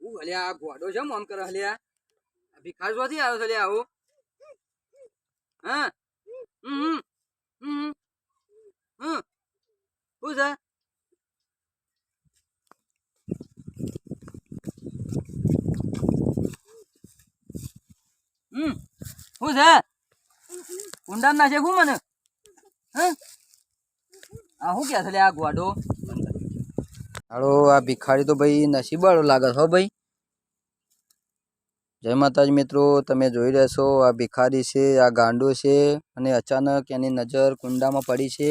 અલ્યા આ ગોડો છે આમ કરે અલ્યા ભિખાર શોથી આવ્યો છે અલ્યા આવું હા હમ હમ હમ શું છે હમ શું છે કુંડાન નાખે શું મને હા શું કે છે આ ગોડો હાડો આ ભિખારી તો ભાઈ નસીબવાળો લાગે છે હો ભાઈ જય માતાજી મિત્રો, તમે જોઈ રહ્યા છો આ ભિખારી છે, આ ગાંડો છે અને અચાનક એની નજર કુંડામાં પડી છે.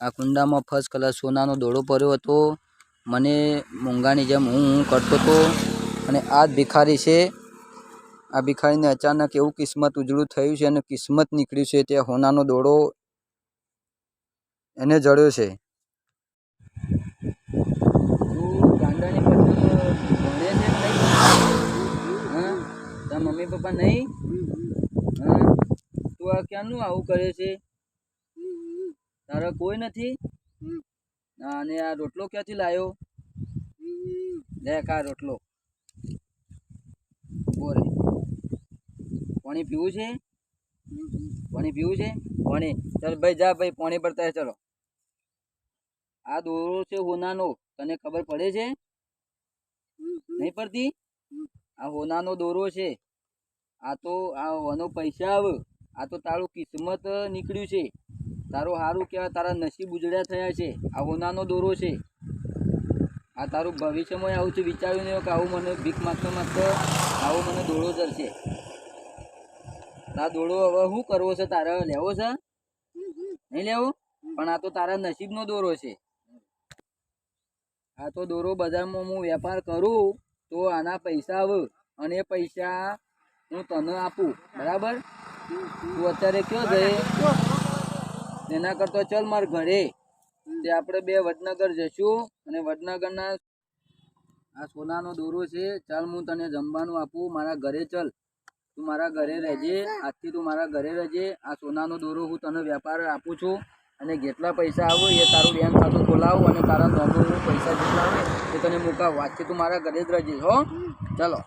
આ કુંડામાં ફર્સ્ટ કલર સોનાનો દોડો પડ્યો હતો. મને મૂંગાની જેમ હું હું કરતો હતો અને આ જ ભિખારી છે. આ ભિખારીને અચાનક એવું કિસ્મત ઉજળું થયું છે અને કિસ્મત નીકળ્યું છે, તે હોનાનો દોડો એને જડ્યો છે તું ગાંડાની પત્ની ભણે છે કે નહીં હા તારા મમ્મી પપ્પા નહીં? હા? તું આ ક્યાંનું આવું કરે છે? તારા કોઈ નથી? અને આ રોટલો ક્યાંથી લાવ્યો દેખ આ રોટલો. બોરે પાણી પીવું છે? પાણી પીવું છે? પાણી. ચાલ ભાઈ, જા ભાઈ, પાણી પડતા ચલો. આ દોરો છે હોનાનો. તને ખબર પડે છે? નહીં પડતી? આ હોનાનો દોરો છે. આ તો, આ વનો પૈસા આવ. આ તો તારું કિસ્મત નીકળ્યું છે. તારું સારું કહેવાય, તારા નસીબ ઉજળ્યા થયા છે. આ ઓનાનો દોરો છે. આ તારું ભવિષ્યમાં આવું છે, વિચાર્યું નહીં કે આવું મને ભીખ માગતો માગતો આવો મને દોડો જશે આ દોડો હવે શું કરવો છે? તારે લેવો છે? નહીં લેવો? પણ આ તો તારા નસીબનો દોરો છે. આ તો દોરો બજારમાં હું વેપાર કરું તો આના પૈસા આવ. અને પૈસા હું તને આપું, બરાબર? તું અત્યારે કયો જઈ એના કરતો ચલ મારા ઘરે. તે આપણે બે વડનગર જઈશું અને વડનગરના આ સોનાનો દોરો છે, ચાલ હું તને જમવાનું આપું, મારા ઘરે ચલ. તું મારા ઘરે રહેજે, આજથી તું મારા ઘરે રહેજે. આ સોનાનો દોરો હું તને વેપાર આપું છું અને જેટલા પૈસા આવો એ તારું બેંક ખાતું ખોલાવું અને તારા નોમો પૈસા જેટલા આવે એ તને મુકાવું. આજથી તું મારા ઘરે જ રહેજે, હો? ચલો.